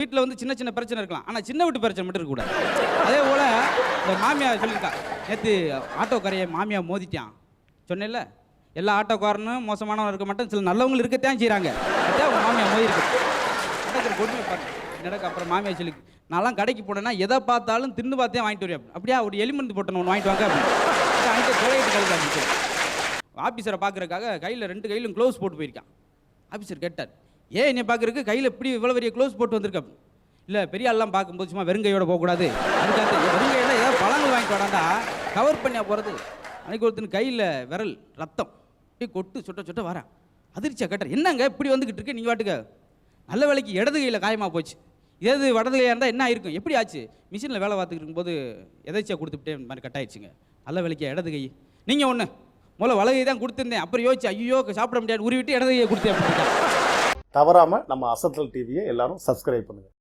வீட்டில் வந்து சின்ன சின்ன பிரச்சனை இருக்கலாம். ஆனால் சின்ன வீட்டு பிரச்சனை மட்டும் இருக்கக்கூடாது அதே போல் இந்த மாமியார் சொல்லியிருக்கா நேற்று ஆட்டோக்காரையை மாமியார் மோதிட்டான். சொன்னேன்ல எல்லா ஆட்டோக்காரனும் மோசமானவன் இருக்க மாட்டேன். சில நல்லவங்களும் இருக்கத்தான் செய்கிறாங்க அதான் மாமியார் மோதிருக்கு நடக்கிற கொடுமை பாருங்க. நடக்க அப்புறம் மாமியார் சொல்லி நான்லாம் கடைக்கு போனேன்னா எதை பார்த்தாலும் தின்னு பார்த்தே வாங்கிட்டு வருவேன். அப்படியா ஒரு எலிமெண்ட் போட்டணும் ஒன்று வாங்கிட்டு வாங்க அப்படின்னு. வாங்கிட்டு தொலைகிட்டு கழுது ஆஃபீஸரை பார்க்குறக்காக கையில் ரெண்டு கையிலும் க்ளவுஸ் போட்டு போயிருக்கான். ஆஃபீஸர் கேட்டார் ஏன் என்னை பார்க்குறக்கு கையில் இப்படி இவ்வளோ பெரிய க்ளோஸ் போட்டு வந்திருக்க? இல்லை பெரிய ஆள்லாம் பார்க்கும்போது சும்மா வெறுங்கையோட போகக்கூடாது. அதுக்காக வெறுங்கையோட ஏதாவது பழங்கள் வாங்கிட்டு வராண்டா? கவர் பண்ணியா போகிறது அன்னைக்கு ஒருத்தன் கையில் விரல் ரத்தம் அப்படியே கொட்டு சுட்ட சுட்ட வரேன். அதிர்ச்சியா கேட்டார். என்னங்க இப்படி வந்துக்கிட்டு இருக்கு? நீங்கள் வாட்டுக்க. நல்ல வேலைக்கு இடது கையில் காயமாக போச்சு. ஏது வடது கையாக இருந்தால் என்ன ஆயிருக்கும்? எப்படி ஆச்சு? மிஷினில் வேலை பார்த்துக்கிட்டு இருக்கும்போது எதாச்சியாக கொடுத்துட்டே இந்த மாதிரி கட்டாயிடுச்சுங்க நல்ல வேலைக்கு இடது கை. நீங்கள் ஒன்று முதல்ல வலகை தான் கொடுத்துருந்தேன். அப்புறம் யோசிச்சு ஐயோ சாப்பிட முடியாது. உருவிட்டு இடது கையை கொடுத்தேன் தவறாமல் நம்ம அசத்தல் டிவியை எல்லாரும் சப்ஸ்கிரைப் பண்ணுங்கள்